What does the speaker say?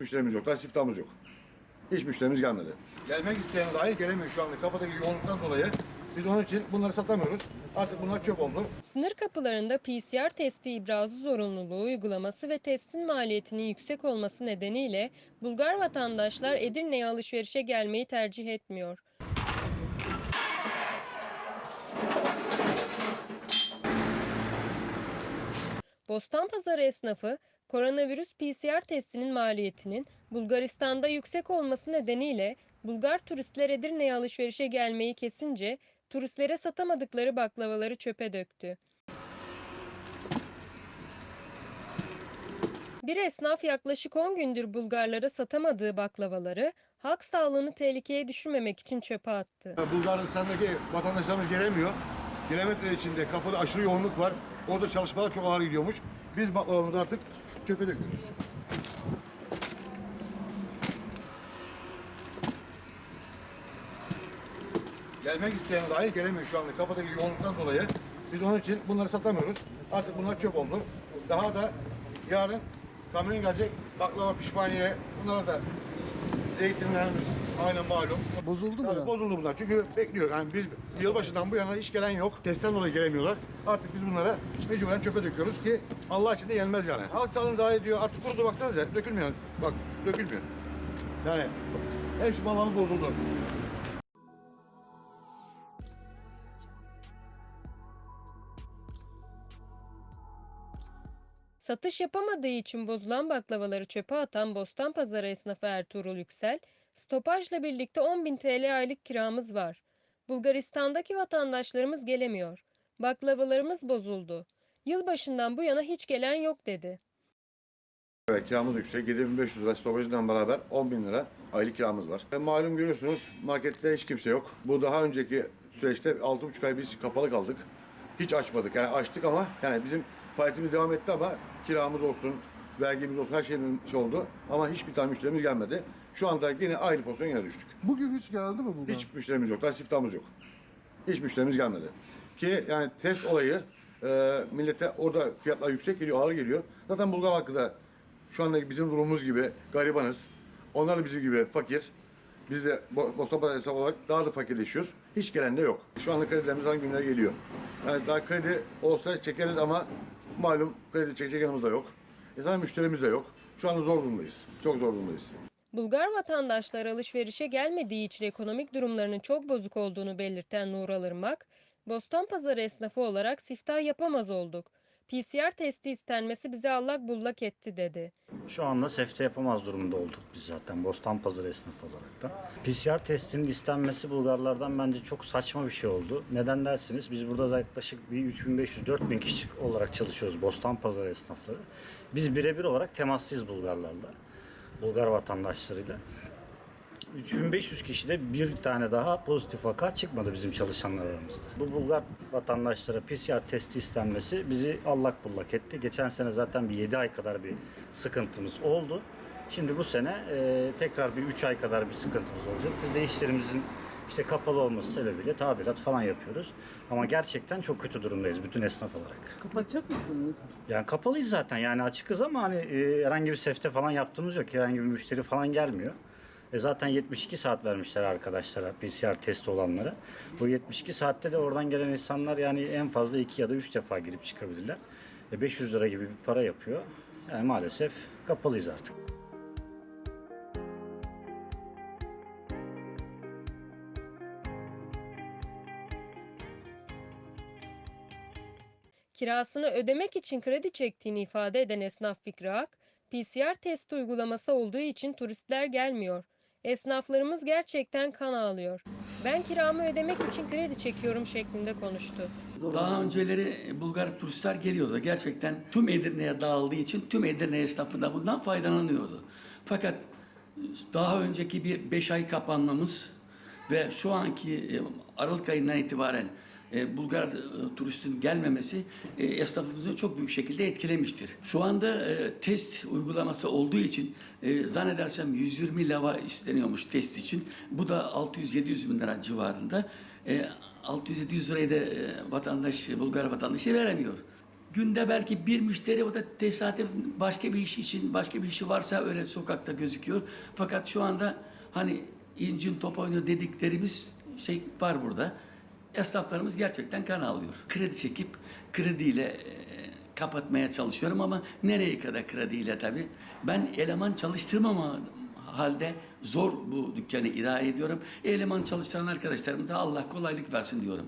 Müşterimiz yok. Siftahımız yok. Hiç müşterimiz gelmedi. Gelmek isteyen dahil gelemiyor şu anda. Kapıdaki yoğunluktan dolayı. Biz onun için bunları satamıyoruz. Artık bunlar çöp oldu. Sınır kapılarında PCR testi ibrazı zorunluluğu uygulaması ve testin maliyetinin yüksek olması nedeniyle Bulgar vatandaşlar Edirne'ye alışverişe gelmeyi tercih etmiyor. Bostanpazarı esnafı koronavirüs PCR testinin maliyetinin Bulgaristan'da yüksek olması nedeniyle Bulgar turistler Edirne'ye alışverişe gelmeyi kesince turistlere satamadıkları baklavaları çöpe döktü. Bir esnaf yaklaşık 10 gündür Bulgarlara satamadığı baklavaları halk sağlığını tehlikeye düşürmemek için çöpe attı. Bulgaristan'daki vatandaşlarımız gelemiyor. Gelemedikleri için de kapıda aşırı yoğunluk var. Orada çalışmalar çok ağır gidiyormuş. Biz baklavamızı artık çöpe döküyoruz. Gelmek isteyen dahil gelemiyor şu anda. Kapıdaki yoğunluktan dolayı. Biz onun için bunları satamıyoruz. Artık bunlar çöp oldu. Daha da yarın kamyon gelecek baklava pişmaniye. Bunlara da zeytinlerimiz aynen malum. Bozuldu mu Tabii bozuldu bunlar. Çünkü bekliyor. Yani biz yılbaşından bu yana hiç gelen yok. Testten dolayı gelemiyorlar. Artık biz bunlara mecburen çöpe döküyoruz ki Allah için de yenmez yani. Halk sağlığını zayi ediyor. Artık kurudu baksanıza. Dökülmüyor. Bak dökülmüyor. Yani hepsi balığımız bozuldu. Satış yapamadığı için bozulan baklavaları çöpe atan Bostanpazarı esnafı Ertuğrul Yüksel, stopajla birlikte 10.000 TL aylık kiramız var. Bulgaristan'daki vatandaşlarımız gelemiyor. Baklavalarımız bozuldu. Yılbaşından bu yana hiç gelen yok dedi. Evet kiramız yüksek. 7500 lira stopajından beraber 10 bin lira aylık kiramız var. E, malum görüyorsunuz markette hiç kimse yok. Bu daha önceki süreçte 6,5 ay biz kapalı kaldık. Hiç açmadık. Yani açtık ama yani bizim faaliyetimiz devam etti ama kiramız olsun, vergimiz olsun her şeyimiz şey oldu. Ama hiçbir tane müşterimiz gelmedi. Şu anda yine aynı pozisyona yine düştük. Bugün hiç geldi mi Bulgar? Hiç müşterimiz yok. Daha siftahımız yok. Hiç müşterimiz gelmedi. Ki yani test olayı e, millete orada fiyatlar yüksek geliyor, ağır geliyor. Zaten Bulgar halkı da şu anda bizim durumumuz gibi garibanız. Onlar da bizim gibi fakir. Biz de Bo- Bostanpazarı hesabı olarak daha da fakirleşiyoruz. Hiç gelen de yok. Şu anda kredilerimiz hangi günler geliyor. Yani daha kredi olsa çekeriz ama malum kredi çekecek yanımız da yok. E zaten müşterimiz de yok. Şu anda zor durumdayız. Çok zor durumdayız. Bulgar vatandaşlar alışverişe gelmediği için ekonomik durumlarının çok bozuk olduğunu belirten Nural Irmak, Bostanpazarı esnafı olarak siftah yapamaz olduk. PCR testi istenmesi bizi allak bullak etti dedi. Şu anda sefte yapamaz durumda olduk biz zaten Bostanpazarı esnafı olarak da. PCR testinin istenmesi Bulgarlardan bence çok saçma bir şey oldu. Neden dersiniz? Biz burada da yaklaşık bir 3500-4000 kişi olarak çalışıyoruz Bostanpazarı esnafları. Biz birebir olarak temaslıyız Bulgarlarla. Bulgar vatandaşlarıyla. 3500 kişide bir tane daha pozitif vaka çıkmadı bizim çalışanlar aramızda. Bu Bulgar vatandaşlara PCR testi istenmesi bizi allak bullak etti. Geçen sene zaten bir 7 ay kadar bir sıkıntımız oldu. Şimdi bu sene e, tekrar bir 3 ay kadar bir sıkıntımız olacak. Biz de işlerimizin işte kapalı olması sebebiyle tadilat falan yapıyoruz. Ama gerçekten çok kötü durumdayız bütün esnaf olarak. Kapatacak mısınız? Yani kapalıyız zaten yani açıkız ama hani e, herhangi bir sefte falan yaptığımız yok. Herhangi bir müşteri falan gelmiyor. E zaten 72 saat vermişler arkadaşlara PCR testi olanlara. Bu 72 saatte de oradan gelen insanlar yani en fazla 2 ya da 3 defa girip çıkabilirler. E 500 lira gibi bir para yapıyor. Yani maalesef kapalıyız artık. Kirasını ödemek için kredi çektiğini ifade eden esnaf Fikri Ak, PCR testi uygulaması olduğu için turistler gelmiyor. Esnaflarımız gerçekten kan ağlıyor. Ben kiramı ödemek için kredi çekiyorum şeklinde konuştu. Daha önceleri Bulgar turistler geliyordu. Gerçekten tüm Edirne'ye dağıldığı için tüm Edirne esnafı da bundan faydalanıyordu. Fakat daha önceki bir 5 ay kapanmamız ve şu anki e, Aralık ayından itibaren e, Bulgar e, turistin gelmemesi e, esnafımızı çok büyük şekilde etkilemiştir. Şu anda e, test uygulaması olduğu için zannedersem 120 lava isteniyormuş test için. Bu da 600-700 bin lira civarında. E, 600-700 lirayı da vatandaş, Bulgar vatandaşı veremiyor. Günde belki bir müşteri o da tesadüf başka bir iş için başka bir işi varsa öyle sokakta gözüküyor. Fakat şu anda hani incin top oynuyor dediklerimiz şey var burada. Esnaflarımız gerçekten kan alıyor. Kredi çekip krediyle e, kapatmaya çalışıyorum ama nereye kadar krediyle tabii. Ben eleman çalıştırmama halde zor bu dükkanı idare ediyorum. Eleman çalıştıran arkadaşlarıma da Allah kolaylık versin diyorum.